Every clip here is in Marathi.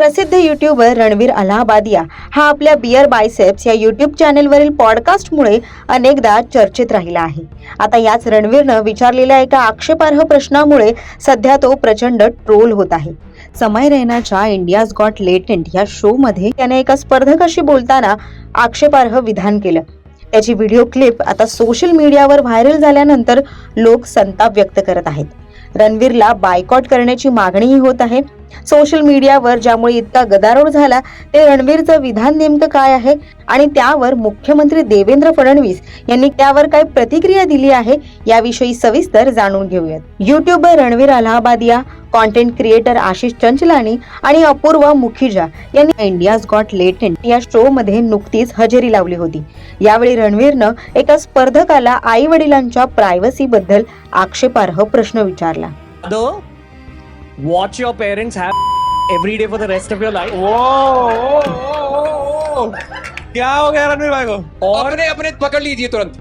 प्रसिद्ध युट्यूबर रणवीर अलाहाबादिया हा आपल्या बियर बायसेप्स या युट्यूब चॅनेलवरील पॉडकास्टमुळे अनेकदा चर्चेत राहिला आहे. आता याच रणवीरनं विचारलेल्या एका आक्षेपार्ह प्रश्नामुळे सध्या तो प्रचंड ट्रोल होत आहे. समय रैनाच्या इंडियाज गॉट लेटेंट या शो मध्ये त्याने एका स्पर्धकाशी बोलताना आक्षेपार्ह विधान केलं. त्याची व्हिडिओ क्लिप आता सोशल मीडियावर व्हायरल झाल्यानंतर लोक संताप व्यक्त करत आहेत. रणवीरला बायकॉट करण्याची मागणीही होत आहे. सोशल मीडियावर ज्यामुळे इतका गदारोळ झाला ते रणवीरचं विधान नेमकं काय आहे? आणि त्यावर मुख्यमंत्री देवेंद्र फडणवीस यांनी त्यावर काय प्रतिक्रिया दिली आहे याविषयी सविस्तर जाणून घेऊयात. YouTuber Ranveer Allahabadia content creator Ashish Chanchlani आणि अपूर्वा मुखिजा यांनी इंडियाज गॉट लेटेंट या शो मध्ये नुकतीच हजेरी लावली होती. यावेळी रणवीरनं एका स्पर्धकाला आई वडिलांच्या प्रायव्हसी बद्दल आक्षेपार्ह प्रश्न विचारला. watch your parents have every day for the rest of your life क्या हो गया रणवीर भाई को or अपने अपने पकड़ लीजिए तुरंत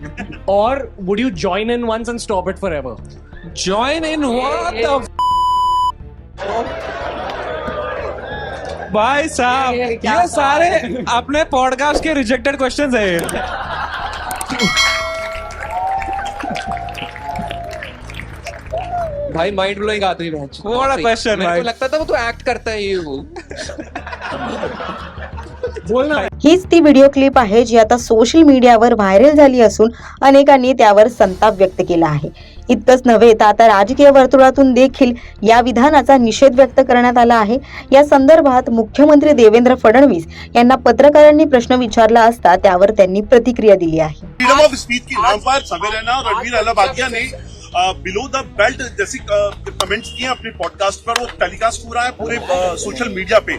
or would you join in once and stop it forever join in what the भाई साहब ये क्या ये सारे अपने पॉडकास्ट के रिजेक्टेड क्वेश्चंस है भाई माइंड ब्लोइंग आती है What a question, मेरे भाई. को लगता था वो तो एक्ट करता है ये वो. बोलना. हीच ती व्हिडिओ क्लिप आहे जी आता सोशल मीडियावर व्हायरल झाली असून अनेकांनी त्यावर संताप व्यक्त केला आहे. इतकंच नव्हे तर आता राजकीय वर्तुळातून देखील या विधानाचा निषेध व्यक्त करण्यात आला आहे. या संदर्भात मुख्यमंत्री देवेंद्र फडणवीस यांना पत्रकारांनी प्रश्न विचारला असता त्यावर त्यांनी प्रतिक्रिया दिली आहे. फ्रीडम ऑफ स्पीच के नाम पर रणवीर ने बिलो द बेल्ट जैसे कमेंट्स किए अपने पॉडकास्ट पर वो टेलीकास्ट हो रहा है पूरे social media pay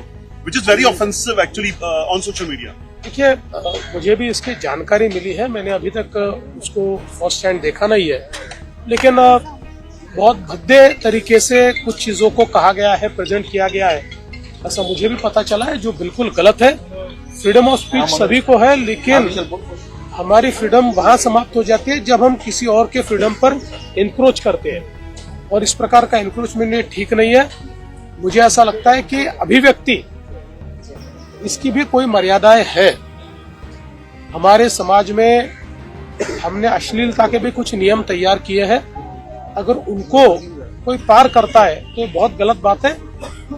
which is very offensive actually on social media देखिए मुझे भी इसकी जानकारी मिली है मैंने अभी तक उसको फ़र्स्ट हैंड देखा नहीं है। लेकिन बहुत भद्दे तरीके से कुछ चीज़ों को कहा गया है प्रेजेंट किया गया है। ऐसा मुझे भी पता चला है जो बिल्कुल गलत है। फ्रीडम ऑफ़ स्पीच सभी को है लेकिन हमारी फ्रीडम वहाँ समाप्त हो जाती है जब हम किसी और के फ्रीडम पर इंक्रोच करते हैं। और इस प्रकार का इंक्रोचमेंट ठीक नहीं है। मुझे ऐसा लगता है कि अभिव्यक्ति, इसकी भी कोई मर्यादाएँ है। हमारे समाज में हमने अश्लीलता के भी कुछ नियम तैयार किए हैं। अगर उनको कोई पार करता है तो बहुत गलत बात है।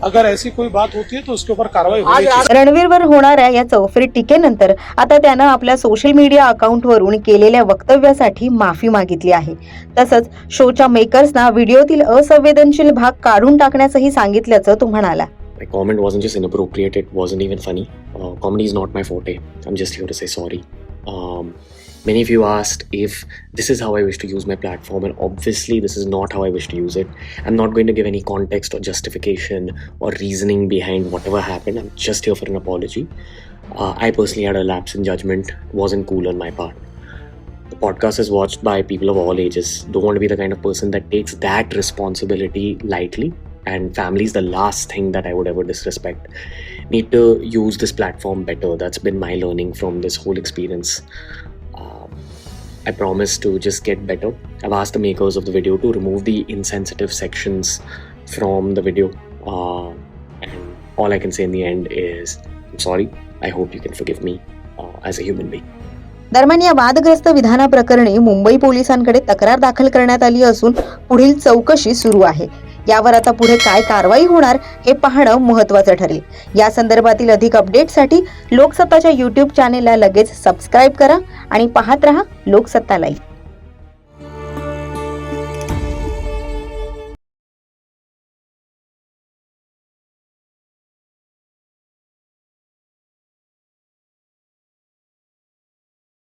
अगर ऐसी कोई बात होती है तो उसके ऊपर चाहिए रणवीरवर होणाऱ्या या चौफेर टीकेनंतर आता त्यानं आपल्या सोशल मीडिया अकाउंटवरून केलेल्या वक्तव्यासाठी माफी मागितली आहे तसंच शोच्या मेकर्सना व्हिडिओतील असंवेदनशील भाग काढून टाकण्यासही सांगितल्याचं तो म्हणाला My comment wasn't just inappropriate, it wasn't even funny. Uh, comedy is not my forte. I'm just here to say sorry. Um, many of you asked if this is how I wish to use my platform, and obviously, this is not how I wish to use it. I'm not going to give any context or justification or reasoning behind whatever happened. I'm just here for an apology. Uh, I personally had a lapse in judgment, wasn't cool on my part. The podcast is watched by people of all ages. Don't want to be the kind of person that takes that responsibility lightly. And family is the last thing that I would ever disrespect. Need to use this platform better. That's been my learning from this whole experience. I promise to just get better. I've asked the makers of the video to remove the insensitive sections from the video. Uh, and all I can say in the end is I'm sorry. I hope you can forgive me uh, as a human being. दरम्यान या वादग्रस्त विधानाप्रकरणी मुंबई पोलिसांकडे तक्रार दाखल करण्यात आली असून पुढील चौकशी सुरू आहे यावर आता पुढे काय कारवाई होणार हे पाहणं महत्वाचं ठरेल. या संदर्भातील अधिक अपडेटसाठी लोकसत्ताच्या युट्यूब चॅनेलला लगेच सबस्क्राईब करा आणि पाहत रहा लोकसत्ता लाईव्ह